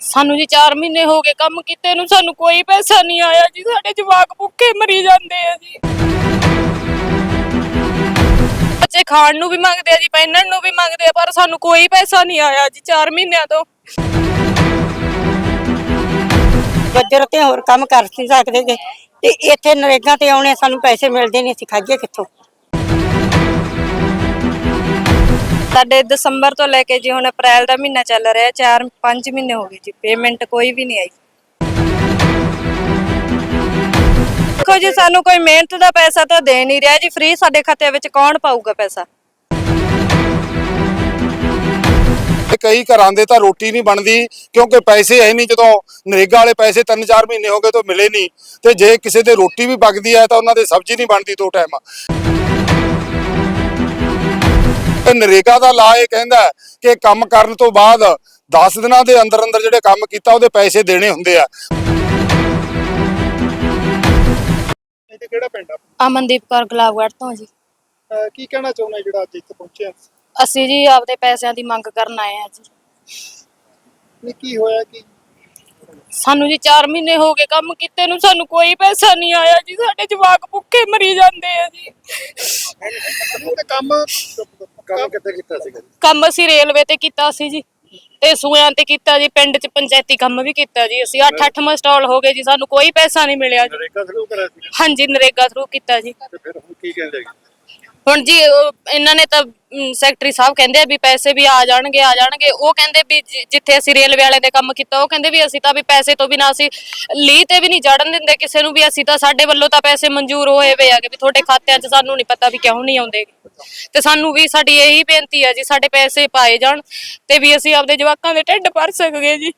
ਸਾਨੂੰ ਜੀ 4 ਮਹੀਨੇ ਹੋ ਗਏ ਕੰਮ ਕੀਤੇ ਨੂੰ, ਸਾਨੂੰ ਕੋਈ ਪੈਸਾ ਨਹੀਂ ਆਇਆ ਜੀ, ਸਾਡੇ ਜਵਾਕ ਭੁੱਖੇ ਮਰੀ ਜਾਂਦੇ ਆ ਜੀ। ਬੱਚੇ ਖਾਣ ਨੂੰ ਵੀ ਮੰਗਦੇ ਆ ਜੀ, ਪਹਿਨਣ ਨੂੰ ਵੀ ਮੰਗਦੇ ਆ, ਪਰ ਸਾਨੂੰ ਕੋਈ ਪੈਸਾ ਨਹੀਂ ਆਇਆ ਜੀ 4 ਮਹੀਨਿਆਂ ਤੋਂ। ਗੱਜਰ ਤੇ ਹੋਰ ਕੰਮ ਕਰ ਨਹੀਂ ਸਕਦੇ ਗੇ। ਤੇ ਇੱਥੇ ਨਰੇਗਾ ਤੇ ਆਉਣੇ ਸਾਨੂੰ ਪੈਸੇ ਮਿਲਦੇ ਨਹੀਂ ਅਸੀਂ ਖਾਈਏ ਕਿੱਥੋਂ? ਸਾਡੇ ਦਸੰਬਰ ਤੋਂ ਲੈ ਕੇ ਜੀ ਹੁਣ ਅਪ੍ਰੈਲ ਦਾ ਮਹੀਨਾ ਚੱਲ ਰਿਹਾ 4 5 ਮਹੀਨੇ ਹੋ ਗਏ ਜੀ ਪੇਮੈਂਟ ਕੋਈ ਵੀ ਨਹੀਂ ਆਈ। ਦੇਖੋ ਜੀ, ਸਾਨੂੰ ਕੋਈ ਮਿਹਨਤ ਦਾ ਪੈਸਾ ਤਾਂ ਦੇ ਨਹੀਂ ਰਿਹਾ ਜੀ ਫ੍ਰੀ ਸਾਡੇ ਖਾਤੇ ਵਿੱਚ ਕੌਣ ਪਾਊਗਾ ਪੈਸਾ? ਤੇ ਕਈ ਘਰਾਂ ਦੇ ਤਾਂ ਰੋਟੀ ਨਹੀਂ ਬਣਦੀ, ਕਿਉਂਕਿ ਪੈਸੇ ਹੈ ਨਹੀਂ, ਜਦੋਂ ਨਰੇਗਾ ਵਾਲੇ ਪੈਸੇ 3-4 ਮਹੀਨੇ ਹੋ ਗਏ ਤੋਂ ਮਿਲੇ ਨਹੀਂ। ਤੇ ਜੇ ਕਿਸੇ ਦੇ ਰੋਟੀ ਵੀ ਪੱਕਦੀ ਹੈ, ਤਾਂ ਉਹਨਾਂ ਦੇ ਸਬਜ਼ੀ ਨਹੀਂ ਬਣਦੀ ਦੋ ਟਾਈਮ ਤੇ ਨਰੇਗਾ ਦਾ ਲਾ ਇਹ ਕਹਿੰਦਾ ਕਿ ਕੰਮ ਕਰਨ ਤੋਂ ਬਾਅਦ 10 ਦਿਨਾਂ ਦੇ ਅੰਦਰ ਅੰਦਰ ਜਿਹੜੇ ਕੰਮ ਕੀਤਾ ਉਹਦੇ ਪੈਸੇ ਦੇਣੇ ਹੁੰਦੇ ਆ। ਇਹ ਕਿਹੜਾ ਪਿੰਡ ਆ? ਅਮਨਦੀਪ ਕੌਰ ਗੁਲਾਬਗੜ੍ਹ ਤੋਂ ਜੀ। ਅਹ ਕੀ ਕਹਿਣਾ ਚਾਹੁੰਦਾ ਜਿਹੜਾ ਅੱਜ ਇੱਥੇ ਪਹੁੰਚਿਆ? ਅਸੀਂ ਜੀ ਆਪਦੇ ਪੈਸਿਆਂ ਦੀ ਮੰਗ ਕਰਨ ਆਏ ਆ ਜੀ। ਨਹੀਂ ਕੀ ਹੋਇਆ ਕਿ? ਸਾਨੂੰ ਜੀ 4 ਮਹੀਨੇ ਹੋ ਗਏ ਕੰਮ ਕੀਤੇ ਨੂੰ ਸਾਨੂੰ ਕੋਈ ਪੈਸਾ ਨਹੀਂ ਆਇਆ ਜੀ। ਸਾਡੇ ਜਵਾਕ ਭੁੱਖੇ ਮਰੀ ਜਾਂਦੇ ਆ ਜੀ। ਤੇ ਕੰਮ ਕੰਮ ਕਿੱਥੇ ਕੀਤਾ ਸੀਗਾ? ਕੰਮ ਅਸੀਂ ਰੇਲਵੇ ਤੇ ਕੀਤਾ ਸੀ ਜੀ ਤੇ ਸੂਆਂ ਤੇ ਕੀਤਾ ਜੀ ਪਿੰਡ 'ਚ ਪੰਚਾਇਤੀ ਕੰਮ ਵੀ ਕੀਤਾ ਜੀ। ਅਸੀਂ 8-8 ਮਸਟਾਲ ਹੋ ਗਏ ਜੀ ਸਾਨੂੰ ਕੋਈ ਪੈਸਾ ਨਹੀਂ ਮਿਲਿਆ ਜੀ। ਨਰੇਗਾ ਸ਼ੁਰੂ ਕਰਿਆ ਸੀ ਹਾਂਜੀ ਨਰੇਗਾ ਥਰੂ ਕੀਤਾ ਜੀ। ਤੇ ਫਿਰ ਹੁਣ ਕੀ ਕਹਿੰਦੇ ਹੁਣ ਜੀ ਉਹ ਇਹਨਾਂ ਨੇ ਤਾਂ ਅਮ, ਸੈਕਟਰੀ ਸਾਹਿਬ ਕਹਿੰਦੇ ਆ ਵੀ ਪੈਸੇ ਵੀ ਆ ਜਾਣਗੇ ਆ ਜਾਣਗੇ। ਉਹ ਕਹਿੰਦੇ ਵੀ ਜਿ- ਜਿੱਥੇ ਅਸੀਂ ਰੇਲਵੇ ਵਾਲੇ ਦੇ ਕੰਮ ਕੀਤਾ ਉਹ ਕਹਿੰਦੇ ਵੀ ਅਸੀਂ ਤਾਂ ਵੀ ਪੈਸੇ ਤੋਂ ਬਿਨਾਂ ਅਸੀਂ ਲੀ ਤੇ ਵੀ ਨਹੀਂ ਜੜਨ ਦਿੰਦੇ ਕਿਸੇ ਨੂੰ ਵੀ ਅਸੀਂ ਤਾਂ ਸਾਡੇ ਵੱਲੋਂ ਤਾਂ ਪੈਸੇ ਮਨਜ਼ੂਰ ਹੋਏ ਵੇ ਆਗੇ ਵੀ ਤੁਹਾਡੇ ਖਾਤਿਆਂ 'ਚ ਸਾਨੂੰ ਨਹੀਂ ਪਤਾ ਵੀ ਕਿਉਂ ਨਹੀਂ ਆਉਂਦੇ। ਤੇ ਸਾਨੂੰ ਵੀ ਸਾਡੀ ਇਹੀ ਬੇਨਤੀ ਆ ਜੀ ਸਾਡੇ ਪੈਸੇ ਪਾਏ ਜਾਣ ਤੇ ਵੀ ਅਸੀਂ ਆਪਦੇ ਜਵਾਕਾਂ ਦੇ ਢਿੱਡ ਭਰ ਸਕੀਏ ਜੀ।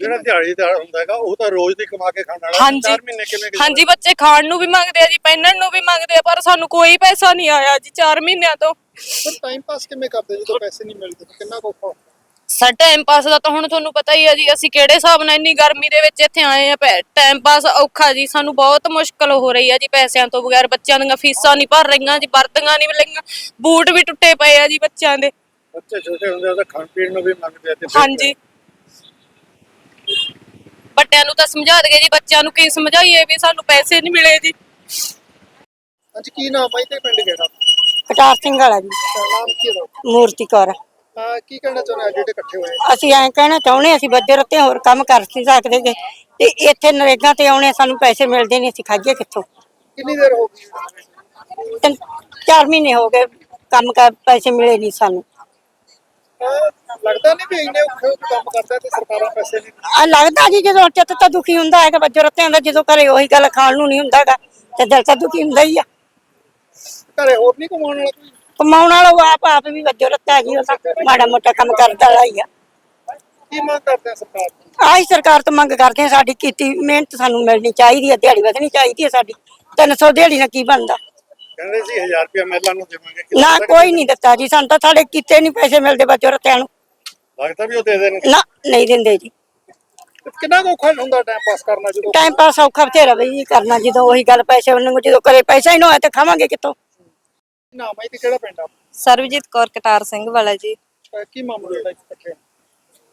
ਜਿਹੜਾ ਦਿਹਾੜੀ ਦਾ ਹੁੰਦਾ ਹੈਗਾ ਉਹ ਤਾਂ ਰੋਜ਼ ਦੀ ਕਮਾ ਕੇ ਖਾਣ ਵਾਲਾ ਹਾਂਜੀ। 4 ਮਹੀਨੇ ਕਿਵੇਂ? ਹਾਂਜੀ ਬੱਚੇ ਖਾਣ ਨੂੰ ਵੀ ਮੰਗਦੇ ਆ ਜੀ ਪਹਿਨਣ ਨੂੰ ਵੀ ਮੰਗਦੇ ਆ ਪਰ ਸਾਨੂੰ ਕੋਈ ਪੈਸਾ ਨਹੀਂ ਆਇਆ ਜੀ 4 ਮਹੀਨਿਆਂ ਤੋਂ। ਫਿਰ ਟਾਈਮ ਪਾਸ ਕਿਵੇਂ ਕਰਦੇ ਜਦੋਂ ਪੈਸੇ ਨਹੀਂ ਮਿਲਦੇ ਤਾਂ ਕਿੰਨਾ ਕੁ ਔਖਾ ਹੁੰਦਾ? ਸਾ ਟਾਈਮ ਪਾਸ ਦਾ ਤਾਂ ਹੁਣ ਤੁਹਾਨੂੰ ਪਤਾ ਹੀ ਆ ਜੀ ਅਸੀਂ ਕਿਹੜੇ ਹਿਸਾਬ ਨਾਲ ਇੰਨੀ ਗਰਮੀ ਦੇ ਵਿੱਚ ਇੱਥੇ ਆਏ ਆ ਟਾਈਮ ਪਾਸ ਔਖਾ ਜੀ ਸਾਨੂੰ ਬਹੁਤ ਮੁਸ਼ਕਲ ਹੋ ਰਹੀ ਆ ਜੀ ਪੈਸਿਆਂ ਤੋਂ ਬਗੈਰ ਬੱਚਿਆਂ ਦੀਆਂ ਫੀਸਾਂ ਨਹੀਂ ਭਰ ਰਹੀਆਂ ਜੀ ਵਰਦੀਆਂ ਨਹੀਂ ਮਿਲੀਆਂ ਬੂਟ ਵੀ ਟੁੱਟੇ ਪਏ ਆ ਜੀ ਬੱਚਿਆਂ ਦੇ। ਬੱਚੇ ਛੋਟੇ ਹੁੰਦੇ ਆ ਤਾਂ ਖਾਣ ਪੀਣ ਨੂੰ ਵੀ ਮੰਗਦੇ ਆ ਤੇ ਹਾਂਜੀ। ਵੱਡਿਆਂ ਨੂੰ ਤਾਂ ਸਮਝਾ ਦਗੇ ਜੀ ਬੱਚਿਆਂ ਨੂੰ ਕੀ ਸਮਝਾਈਏ ਵੀ ਸਾਨੂੰ ਪੈਸੇ ਨਹੀਂ ਮਿਲੇ ਜੀ। ਅੱਜ ਕੀ ਨਾਮ ਹੈ ਤੇ ਪਿੰਡ ਕਿਹੜਾ? ਕਟਾਰ ਸਿੰਘ ਵਾਲਾ ਜੀ। ਨਾਮ ਕੀ ਹੈ ਮੂਰਤੀ ਕੌਰ। ਆ ਕੀ ਕਹਿਣਾ ਚਾਹੁੰਦੇ ਆ ਜਿਹੜੇ ਇਕੱਠੇ ਹੋਏ? ਅਸੀਂ ਐਂ ਕਹਿਣਾ ਚਾਹੁੰਦੇ ਅਸੀਂ ਬੱਜਰ ਤੇ ਹੋਰ ਕੰਮ ਕਰ ਨਹੀਂ ਸਕਦੇ ਗੇ। ਤੇ ਇੱਥੇ ਨਰੇਗਾ ਤੇ ਆਉਣੇ ਸਾਨੂੰ ਪੈਸੇ ਮਿਲਦੇ ਨਹੀਂ ਅਸੀਂ ਖਾਈਏ ਕਿੱਥੋਂ? ਕਿੰਨੀ ਦੇਰ ਹੋ ਗਈ? ਤਿੰਨ ਚਾਰ ਮਹੀਨੇ ਹੋ ਗਏ ਕੰਮ ਕਰ ਪੈਸੇ ਮਿਲੇ ਨਹੀਂ ਸਾਨੂੰ। ਲੱਗਦਾ ਨਹੀਂ ਵੀ ਇੰਨੇ ਔਖੇ ਹੋ ਕੇ ਕੰਮ ਕਰਦਾ ਤੇ ਸਰਕਾਰਾਂ ਪੈਸੇ ਨਹੀਂ ਆ ਲੱਗਦਾ ਜੀ ਜਦੋਂ ਚਿੱਤ ਤਾਂ ਦੁਖੀ ਹੁੰਦਾ ਹੈ ਕਿ ਬੱਜਰ ਤੇ ਆਂਦਾ ਜਦੋਂ ਘਰੇ ਉਹੀ ਗੱਲ ਖਾਣ ਨੂੰ ਨਹੀਂ ਹੁੰਦਾਗਾ ਤੇ ਦਿਲ ਤਾਂ ਦੁਖੀ ਹੁੰਦਾ ਹੀ ਆ। ਘਰੇ ਹੋਰ ਨਹੀਂ ਕਮਾਉਣ ਵਾਲਾ ਕੋਈ? ਕਮਾਉਣ ਵਾਲਾ ਉਹ ਆਪ ਆਪ ਵੀ ਵੱਜੋ ਰੱਤਾ ਜੀ ਉਹ ਤਾਂ ਮਾੜਾ ਮੋਟਾ ਕੰਮ ਕਰਦਾ ਵਾਲਾ ਹੀ ਆ। ਕੀ ਮੰਗ ਕਰਦੇ ਆ ਸਰਕਾਰ ਤੋਂ? ਆਹੀ ਸਰਕਾਰ ਤੋਂ ਮੰਗ ਕਰਦੇ ਆ ਸਾਡੀ ਕੀਤੀ ਮਿਹਨਤ ਸਾਨੂੰ ਮਿਲਣੀ ਚਾਹੀਦੀ ਹੈ ਦਿਹਾੜੀ ਵਧਣੀ ਚਾਹੀਦੀ ਹੈ ਸਾਡੀ। 300 ਦਿਹਾੜੀ ਨਾਲ ਕੀ ਬਣਦਾ? ਕਹਿੰਦੇ ਸੀ 1000 ਰੁਪਏ ਮਹਿਲਾ ਨੂੰ ਦੇਵਾਂਗੇ। ਨਾ ਕੋਈ ਨਹੀਂ ਦਿੱਤਾ ਜੀ ਸਾਨੂੰ ਤਾਂ ਸਾਡੇ ਕੀਤੇ ਨਹੀਂ ਪੈਸੇ ਮਿਲਦੇ ਬੱਚੋ ਰੱਤਿਆਂ ਨੂੰ। ਲੱਗਦਾ ਵੀ ਉਹ ਦੇ ਦੇਣ ਨਾ ਨਹੀਂ ਦਿੰਦੇ ਜੀ। ਕਿੰਨਾ ਕੁ ਔਖਾ ਹੁੰਦਾ ਟਾਈਮ ਪਾਸ ਕਰਨਾ ਜਦੋਂ? ਟਾਈਮ ਪਾਸ ਔਖਾ ਬਥੇਰਾ ਬਈ ਜੀ ਕਰਨਾ ਜਦੋਂ ਉਹੀ ਗੱਲ ਪੈਸੇ ਉਹਨਾਂ ਨੂੰ ਜਦੋਂ ਕਰੇ ਪੈਸਾ ਹੀ ਨਾ ਹੋਇਆ ਤੇ ਖਾਵਾਂਗੇ ਕਿੱਥੋਂ? ਨਾਮ ਹੈ ਤੇ ਕਿਹੜਾ ਪਿੰਡ ਆ? ਸਰਵਜੀਤ ਕੌਰ ਕਟਾਰ ਸਿੰਘ ਵਾਲਾ ਜੀ। ਅਹ ਕੀ ਮਾਮਲਾ ਜਿਹੜਾ ਇੱਥੇ?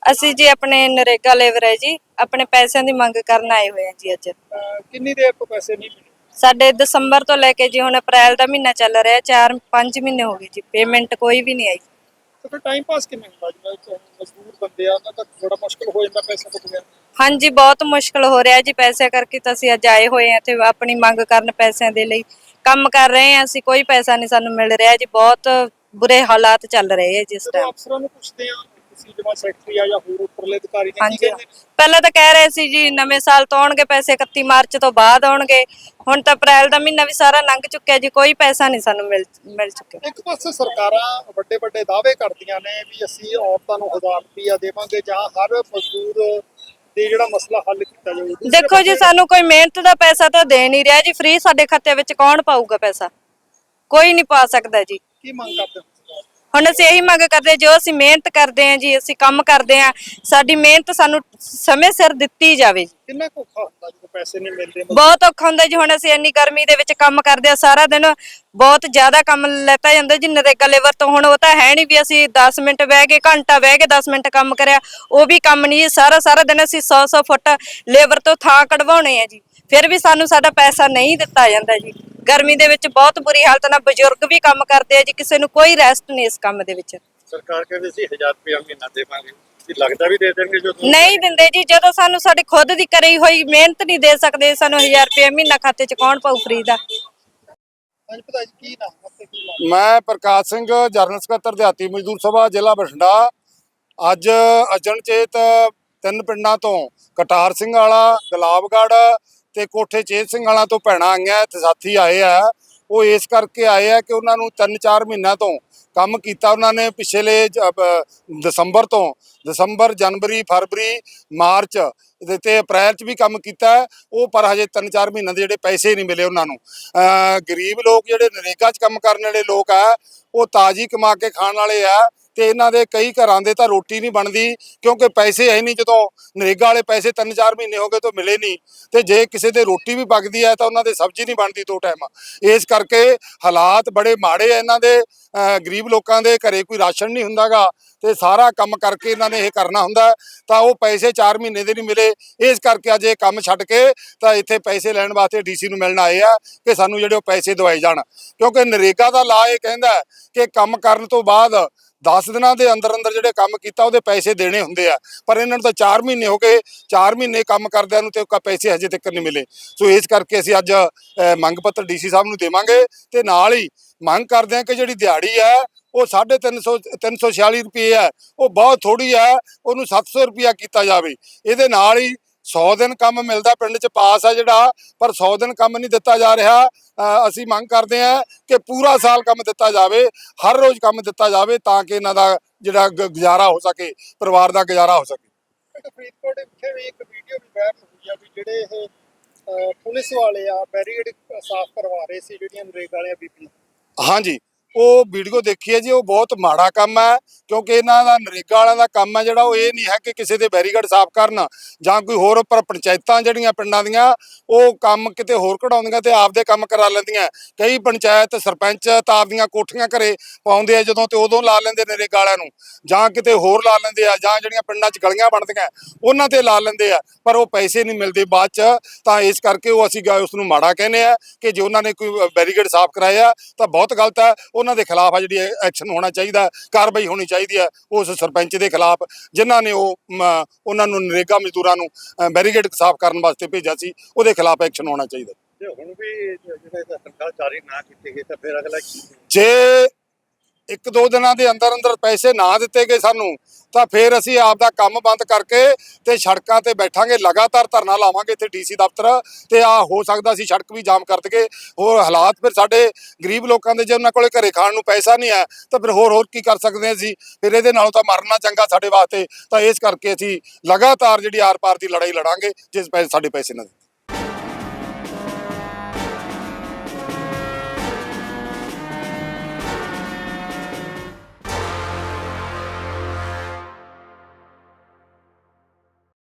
ਅਸੀਂ ਜੀ ਆਪਣੇ ਨਰੇਗਾ ਲੇਬਰ ਹੈ ਜੀ ਆਪਣੇ ਪੈਸਿਆਂ ਦੀ ਮੰਗ ਕਰਨ ਆਏ ਹੋਏ ਹਾਂ ਜੀ ਅੱਜ। ਅਹ ਕਿੰਨੀ ਦੇਰ ਤੋਂ ਪੈਸੇ ਨਹੀਂ ਮਿਲੇ? ਸਾਡੇ ਦਸੰਬਰ ਤੋਂ ਲੈ ਕੇ ਜੀ ਹੁਣ ਅਪ੍ਰੈਲ ਦਾ ਮਹੀਨਾ ਚੱਲ ਰਿਹਾ 4 5 ਮਹੀਨੇ ਹੋ ਗਏ ਜੀ ਪੇਮੈਂਟ ਕੋਈ ਵੀ ਨਹੀਂ ਆਈ। ਤੇ ਫਿਰ ਟਾਈਮ ਪਾਸ ਕਿਵੇਂ ਹੁੰਦਾ? ਜਿਵੇਂ ਮਜ਼ਦੂਰ ਬੰਦੇ ਆ ਉਹਨਾਂ ਦਾ ਥੋੜਾ ਮੁਸ਼ਕਲ ਹੋ ਜਾਂਦਾ ਪੈਸੇ ਤੋਂ ਬਗੈਰ ਹਾਂਜੀ ਬਹੁਤ ਮੁਸ਼ਕਲ ਹੋ ਰਿਹਾ ਜੀ ਪੈਸੇ ਕਰਕੇ ਤਾਂ ਅਸੀਂ ਅੱਜ ਆਏ ਹੋਏ ਹਾਂ ਤੇ ਆਪਣੀ ਮੰਗ ਕਰਨ ਪੈਸਿਆਂ ਦੇ ਲਈ ਕੰਮ ਕਰ ਰਹੇ ਹਾਂ। ਅਸੀਂ ਕੋਈ ਪੈਸਾ ਨਹੀਂ ਸਾਨੂੰ ਮਿਲ ਰਿਹਾ ਜੀ ਬਹੁਤ ਬੁਰੇ ਹਾਲਾਤ ਚੱਲ ਰਹੇ ਜਿਸ ਜਦੋਂ ਟਾਈਮ ਅਫਸਰਾਂ ਨੂੰ ਪੁੱਛਦੇ ਆ ਤੁਸੀਂ ਜਿਵੇਂ ਸੈਕਟਰੀ ਆ ਜਾਂ ਹੋਰ ਉੱਪਰਲੇ ਅਧਿਕਾਰੀ ਨੇ ਕੀ ਹਾਂਜੀ ਕਹਿੰਦੇ ਨੇ? ਪਹਿਲਾਂ ਤਾਂ ਕਹਿ ਰਹੇ ਸੀ ਜੀ ਨਵੇਂ ਸਾਲ ਤੋਂ ਆਉਣਗੇ ਪੈਸੇ 31 ਮਾਰਚ ਤੋਂ ਬਾਅਦ ਆਉਣਗੇ। ਹੁਣ ਤਾਂ ਅਪ੍ਰੈਲ ਦਾ ਮਹੀਨਾ ਵੀ ਸਾਰਾ ਲੰਘ ਚੁੱਕਿਆ ਜੀ ਕੋਈ ਪੈਸਾ ਨਹੀਂ ਸਾਨੂੰ ਮਿਲ ਮਿਲ ਚੁੱਕਿਆ। ਇੱਕ ਪਾਸੇ ਸਰਕਾਰਾਂ ਵੱਡੇ ਵੱਡੇ ਦਾਅਵੇ ਕਰਦੀਆਂ ਨੇ ਵੀ ਅਸੀਂ ਔਰਤਾਂ ਨੂੰ 1000 ਰੁਪਇਆ ਦੇਵਾਂਗੇ ਜਾਂ ਹਰ ਮਜ਼ਦੂਰ ਦੇ ਜਿਹੜਾ ਮਸਲਾ ਹੱਲ ਕੀਤਾ ਜਾਊਗਾ ਦੂਸਰੇ ਦੇਖੋ ਜੀ ਪਾਸੇ ਸਾਨੂੰ ਕੋਈ ਮਿਹਨਤ ਦਾ ਪੈਸਾ ਤਾਂ ਦੇ ਨਹੀਂ ਰਿਹਾ ਜੀ ਫ੍ਰੀ ਸਾਡੇ ਖਾਤੇ ਵਿੱਚ ਕੌਣ ਪਾਊਗਾ ਪੈਸਾ? ਕੋਈ ਨਹੀਂ ਪਾ ਸਕਦਾ ਜੀ। ਕੀ ਮੰਗ ਕਰਦੇ ਹੋ? ਹੁਣ ਅਸੀਂ ਇਹੀ ਮੰਗ ਕਰਦੇ ਹਾਂ, ਜੋ ਅਸੀਂ ਮਿਹਨਤ ਕਰਦੇ ਹਾਂ ਜੀ ਅਸੀਂ ਕੰਮ ਕਰਦੇ ਹਾਂ ਸਾਡੀ ਮਿਹਨਤ ਸਾਨੂੰ ਸਮੇਂ ਸਿਰ ਦਿੱਤੀ ਜਾਵੇ ਕਿੰਨਾ ਕੁ ਔਖਾ ਹੁੰਦਾ ਜਦੋਂ ਪੈਸੇ ਨਹੀਂ ਮਿਲਦੇ ਬਹੁਤ ਔਖਾ ਹੁੰਦਾ ਜੀ ਹੁਣ ਅਸੀਂ ਇੰਨੀ ਗਰਮੀ ਦੇ ਵਿੱਚ ਕੰਮ ਕਰਦੇ ਆ ਸਾਰਾ ਦਿਨ ਬਹੁਤ ਜ਼ਿਆਦਾ ਕੰਮ ਲੈਤਾ ਜਾਂਦਾ ਜੀ ਨਰੇਗਾ ਲੇਬਰ ਤੋਂ ਹੁਣ ਉਹ ਤਾਂ ਹੈ ਨਹੀਂ ਵੀ ਅਸੀਂ 10 ਮਿੰਟ ਬਹਿ ਕੇ ਘੰਟਾ ਬਹਿ ਕੇ 10 ਮਿੰਟ ਕੰਮ ਕਰਿਆ ਉਹ ਵੀ ਕੰਮ ਨਹੀਂ ਸਾਰਾ ਸਾਰਾ ਦਿਨ ਅਸੀਂ 100 100 ਫੁੱਟ ਲੇਬਰ ਤੋਂ ਥਾਂ ਕਢਵਾਉਣੇ ਆ ਜੀ ਫਿਰ ਵੀ ਸਾਨੂੰ ਸਾਡਾ ਪੈਸਾ ਨਹੀਂ ਦਿੱਤਾ ਜਾਂਦਾ ਜੀ। ਗਰਮੀ ਦੇ ਵਿੱਚ ਬਹੁਤ ਬੁਰੀ ਹਾਲਤ ਨਾਲ ਬਜ਼ੁਰਗ ਵੀ ਕੰਮ ਕਰਦੇ ਆ ਜੀ ਕਿਸੇ ਨੂੰ ਕੋਈ ਰੈਸਟ ਨਹੀਂ ਇਸ ਕੰਮ ਦੇ ਵਿੱਚ। ਸਰਕਾਰ ਕਹਿੰਦੀ ਸੀ 1000 ਰੁਪਏ ਮਹੀਨਾ ਦੇਵਾਂਗੇ। ਲੱਗਦਾ ਵੀ ਦੇ ਦੇਣਗੇ ਜੋ ਨਹੀਂ ਦਿੰਦੇ ਜੀ ਜਦੋਂ ਸਾਨੂੰ ਸਾਡੇ ਖੁਦ ਦੀ ਕਰੀ ਹੋਈ ਮਿਹਨਤ ਨਹੀਂ ਦੇ ਸਕਦੇ ਸਾਨੂੰ 1000 ਰੁਪਏ ਮਹੀਨਾ ਖਾਤੇ 'ਚ ਕੌਣ ਪਾਉ ਫਰੀ ਦਾ? ਹਾਂਜੀ ਪਤਾ ਜੀ ਕੀ ਨਾਮ ਅਤੇ ਕੀ ਨਾਮ? ਮੈਂ ਪ੍ਰਕਾਸ਼ ਸਿੰਘ ਜਰਨਲ ਸਕੱਤਰ ਦਿਹਾਤੀ ਮਜ਼ਦੂਰ ਸਭਾ ਜ਼ਿਲ੍ਹਾ ਬਠਿੰਡਾ। ਅੱਜ ਅਜਨਚੇਤ ਤਿੰਨ ਪਿੰਡਾਂ ਤੋਂ ਕਟਾਰ ਸਿੰਘ ਵਾਲਾ ਗੁਲਾਬਗੜ੍ਹ ਤੇ ਕੋਠੇ ਚੇਤ ਸਿੰਘ ਵਾਲਾ ਤੋਂ ਭੈਣਾਂ ਆਈਆਂ ਤੇ ਸਾਥੀ ਆਏ ਆ। ਉਹ ਇਸ ਕਰਕੇ ਆਏ ਆ ਕਿ ਉਹਨਾਂ ਨੂੰ 3-4 ਮਹੀਨਿਆਂ ਤੋਂ ਕੰਮ ਕੀਤਾ ਉਹਨਾਂ ਨੇ ਪਿਛਲੇ ਦਸੰਬਰ ਤੋਂ। ਦਸੰਬਰ, ਜਨਵਰੀ, ਫਰਵਰੀ, ਮਾਰਚ ਦੇ ਤੇ ਅਪ੍ਰੈਲ ਚ ਵੀ ਕੰਮ ਕੀਤਾ। ਉਹ ਪਰ ਹਜੇ 3-4 ਮਹੀਨਿਆਂ ਦੇ ਜਿਹੜੇ ਪੈਸੇ ਨਹੀਂ ਮਿਲੇ ਉਹਨਾਂ ਨੂੰ। ਗਰੀਬ ਲੋਕ ਜਿਹੜੇ ਨਰੇਗਾ 'ਚ ਕੰਮ ਕਰਨ ਵਾਲੇ ਲੋਕ ਆ, ਉਹ ਤਾਜੀ ਕਮਾ ਕੇ ਖਾਣ ਵਾਲੇ ਆ। ਤੇ ਇਹਨਾਂ ਦੇ ਕਈ ਘਰਾਂ ਦੇ ਤਾਂ ਰੋਟੀ ਨਹੀਂ ਬਣਦੀ, ਕਿਉਂਕਿ ਪੈਸੇ ਹੈ ਨਹੀਂ ਜਦੋਂ ਨਰੇਗਾ ਵਾਲੇ ਪੈਸੇ 3-4 ਮਹੀਨੇ ਹੋ ਗਏ ਤੋਂ ਮਿਲੇ ਨਹੀਂ ਤੇ ਜੇ ਕਿਸੇ ਦੇ ਰੋਟੀ ਵੀ ਪੱਕਦੀ ਹੈ ਤਾਂ ਉਹਨਾਂ ਦੇ ਸਬਜ਼ੀ ਨਹੀਂ ਬਣਦੀ ਦੋ ਟਾਈਮ। ਇਸ ਕਰਕੇ ਹਾਲਾਤ ਬੜੇ ਮਾੜੇ ਆ ਇਹਨਾਂ ਦੇ ਗਰੀਬ ਲੋਕਾਂ ਦੇ, ਘਰੇ ਕੋਈ ਰਾਸ਼ਨ ਨਹੀਂ ਹੁੰਦਾਗਾ ਤੇ ਸਾਰਾ ਕੰਮ ਕਰਕੇ ਇਹਨਾਂ ਨੇ ਇਹ ਕਰਨਾ ਹੁੰਦਾ ਤਾਂ ਉਹ ਪੈਸੇ 4 ਮਹੀਨੇ ਦੇ ਨਹੀਂ ਮਿਲੇ। ਇਸ ਕਰਕੇ ਅੱਜ ਇਹ ਕੰਮ ਛੱਡ ਕੇ ਤਾਂ ਇੱਥੇ ਪੈਸੇ ਲੈਣ ਵਾਸਤੇ ਡੀਸੀ ਨੂੰ ਮਿਲਣ ਆਏ ਆ ਕਿ ਸਾਨੂੰ ਜਿਹੜੇ ਉਹ ਪੈਸੇ ਦਵਾਏ ਜਾਣ। ਕਿਉਂਕਿ ਨਰੇਗਾ ਦਾ ਲਾ ਇਹ ਕਹਿੰਦਾ ਕਿ ਕੰਮ ਕਰਨ ਤੋਂ ਬਾਅਦ 10 ਦਿਨਾਂ ਦੇ ਅੰਦਰ ਅੰਦਰ ਜਿਹੜੇ ਕੰਮ ਕੀਤਾ, ਉਹਦੇ ਪੈਸੇ ਦੇਣੇ ਹੁੰਦੇ ਆ। ਪਰ ਇਹਨਾਂ ਨੂੰ ਤਾਂ 4 ਮਹੀਨੇ ਹੋ ਗਏ 4 ਮਹੀਨੇ ਕੰਮ ਕਰਦਿਆਂ ਨੂੰ ਤੇ ਪੈਸੇ ਹਜੇ ਤੱਕ ਨਹੀਂ ਮਿਲੇ। ਸੋ ਇਸ ਕਰਕੇ ਅਸੀਂ ਅੱਜ ਮੰਗ ਪੱਤਰ ਡੀਸੀ ਸਾਹਿਬ ਨੂੰ ਦੇਵਾਂਗੇ ਤੇ ਨਾਲ ਹੀ ਮੰਗ ਕਰਦੇ ਹਾਂ ਕਿ ਜਿਹੜੀ ਦਿਹਾੜੀ ਹੈ, ਉਹ 350 346 ਰੁਪਏ ਹੈ। ਉਹ ਬਹੁਤ ਥੋੜੀ ਹੈ, ਉਹਨੂੰ 700 ਰੁਪਿਆ ਕੀਤਾ ਜਾਵੇ। ਇਹਦੇ ਨਾਲ ਹੀ 100 ਦਿਨ ਕੰਮ ਮਿਲਦਾ ਪਿੰਡ 'ਚ ਪਾਸ ਆ ਜਿਹੜਾ ਪਰ 100 ਦਿਨ ਕੰਮ ਨਹੀਂ ਦਿੱਤਾ ਜਾ ਰਿਹਾ। ਅਸੀਂ ਮੰਗ ਕਰਦੇ ਹਾਂ ਕਿ ਪੂਰਾ ਸਾਲ ਕੰਮ ਦਿੱਤਾ ਜਾਵੇ ਹਰ ਰੋਜ਼ ਕੰਮ ਦਿੱਤਾ ਜਾਵੇ ਤਾਂ ਕਿ ਇਹਨਾਂ ਦਾ ਜਿਹੜਾ ਗੁਜ਼ਾਰਾ ਹੋ ਸਕੇ ਪਰਿਵਾਰ ਦਾ ਗੁਜ਼ਾਰਾ ਹੋ ਸਕੇ। ਇੱਕ ਫਰੀਦਕੋਟ ਵਿਖੇ ਵੀ ਇੱਕ ਵੀਡੀਓ ਵੀ ਵਾਇਰਲ ਹੋਈ ਆ ਵੀ ਜਿਹੜੇ ਇਹ ਅਹ, ਪੁਲਿਸ ਵਾਲੇ ਆ ਬੈਰੀਅਡ ਸਾਫ਼ ਕਰਵਾ ਰਹੇ ਸੀ ਜਿਹੜੀਆਂ ਨਰੇਗਾ ਵਾਲੀਆਂ ਬੀਬੀਆਂ। ਹਾਂਜੀ। ਉਹ ਵੀਡੀਓ ਦੇਖੀ ਹੈ ਜੀ, ਉਹ ਬਹੁਤ ਮਾੜਾ ਕੰਮ ਹੈ, ਕਿਉਂਕਿ ਇਹਨਾਂ ਦਾ ਨਰੇਗਾ ਵਾਲਿਆਂ ਦਾ ਕੰਮ ਹੈ, ਜਿਹੜਾ ਉਹ ਇਹ ਨਹੀਂ ਹੈ ਕਿ ਕਿਸੇ ਦੇ ਬੈਰੀਗੇਡ ਸਾਫ਼ ਕਰਨ ਜਾਂ ਕੋਈ ਹੋਰ ਪਰ ਪੰਚਾਇਤਾਂ ਜਿਹੜੀਆਂ ਪਿੰਡਾਂ ਦੀਆਂ, ਉਹ ਕੰਮ ਕਿਤੇ ਹੋਰ ਕਢਾਉਂਦੀਆਂ ਤੇ ਆਪਦੇ ਕੰਮ ਕਰਾ ਲੈਂਦੀਆਂ। ਕਈ ਪੰਚਾਇਤ ਸਰਪੰਚ ਤਾਂ ਆਪਦੀਆਂ ਕੋਠੀਆਂ ਘਰੇ ਪਾਉਂਦੇ ਆ, ਜਦੋਂ ਤੇ ਉਦੋਂ ਲਾ ਲੈਂਦੇ ਨਰੇਗਾ ਵਾਲਿਆਂ ਨੂੰ, ਜਾਂ ਕਿਤੇ ਹੋਰ ਲਾ ਲੈਂਦੇ ਆ, ਜਾਂ ਜਿਹੜੀਆਂ ਪਿੰਡਾਂ 'ਚ ਗਲੀਆਂ ਬਣਦੀਆਂ, ਉਹਨਾਂ ਤੇ ਲਾ ਲੈਂਦੇ ਆ, ਪਰ ਉਹ ਪੈਸੇ ਨਹੀਂ ਮਿਲਦੇ ਬਾਅਦ 'ਚ, ਤਾਂ ਇਸ ਕਰਕੇ ਉਹ ਅਸੀਂ ਗਾ- ਉਸ ਨੂੰ ਮਾੜਾ ਕਹਿੰਦੇ ਆ, ਕਿ ਜੇ ਉਹਨਾਂ ਨੇ ਕੋਈ ਬੈਰੀਗੇਡ ਸਾਫ਼ ਕਰਾਇਆ, ਤਾਂ ਬਹੁਤ ਗਲਤ ਹੈ, ਉਹ ਉਹਨਾਂ ਦੇ ਖਿਲਾਫ ਆ ਜਿਹੜੀ ਐਕਸ਼ਨ ਹੋਣਾ ਚਾਹੀਦਾ ਕਾਰਵਾਈ ਹੋਣੀ ਚਾਹੀਦੀ ਹੈ ਉਸ ਸਰਪੰਚ ਦੇ ਖਿਲਾਫ ਜਿਨ੍ਹਾਂ ਨੇ ਉਹ ਉਹਨਾਂ ਨੂੰ ਨਰੇਗਾ ਮਜ਼ਦੂਰਾਂ ਨੂੰ ਅ, ਬੈਰੀਗੇਡ ਸਾਫ਼ ਕਰਨ ਵਾਸਤੇ ਭੇਜਿਆ ਸੀ ਉਹਦੇ ਖਿਲਾਫ ਐਕਸ਼ਨ ਹੋਣਾ ਚਾਹੀਦਾ ਜੇ ਹੁਣ ਵੀ ਜਿਹੜੇ ਤਨਖਾਹ ਜਾਰੀ ਨਾ ਕੀਤੀ ਗਈ ਤਾਂ ਫਿਰ ਅਗਲਾ ਕੀ? ਜੇ ਇੱਕ ਦੋ ਦਿਨਾਂ ਦੇ ਅੰਦਰ ਅੰਦਰ ਪੈਸੇ ਨਾ ਦਿੱਤੇ ਗਏ ਸਾਨੂੰ, ਤਾਂ ਫਿਰ ਅਸੀਂ ਆਪ ਦਾ ਕੰਮ ਬੰਦ ਕਰਕੇ ਤੇ ਸੜਕਾਂ ਤੇ ਬੈਠਾਂਗੇ, ਲਗਾਤਾਰ ਧਰਨਾ ਲਾਵਾਂਗੇ ਇੱਥੇ ਡੀਸੀ ਦਫ਼ਤਰ, ਤੇ ਆ ਹੋ ਸਕਦਾ ਸੀ ਸੜਕ ਵੀ ਜਾਮ ਕਰ ਦਈਏ। ਹੋਰ ਹਾਲਾਤ ਫਿਰ ਸਾਡੇ ਗਰੀਬ ਲੋਕਾਂ ਦੇ ਜੇ ਉਹਨਾਂ ਕੋਲੇ ਘਰੇ ਖਾਣ ਨੂੰ ਪੈਸਾ ਨਹੀਂ ਹੈ, ਤਾਂ ਫਿਰ ਹੋਰ ਹੋਰ ਕੀ ਕਰ ਸਕਦੇ ਅਸੀਂ? ਫਿਰ ਇਹਦੇ ਨਾਲੋਂ ਤਾਂ ਮਰਨਾ ਚੰਗਾ ਸਾਡੇ ਵਾਸਤੇ, ਤਾਂ ਇਸ ਕਰਕੇ ਅਸੀਂ ਲਗਾਤਾਰ ਜਿਹੜੀ ਆਰ ਪਾਰ ਦੀ ਲੜਾਈ ਲੜਾਂਗੇ, ਜਿਸ ਪੈਸੇ ਸਾਡੇ ਪੈਸੇ ਨਾ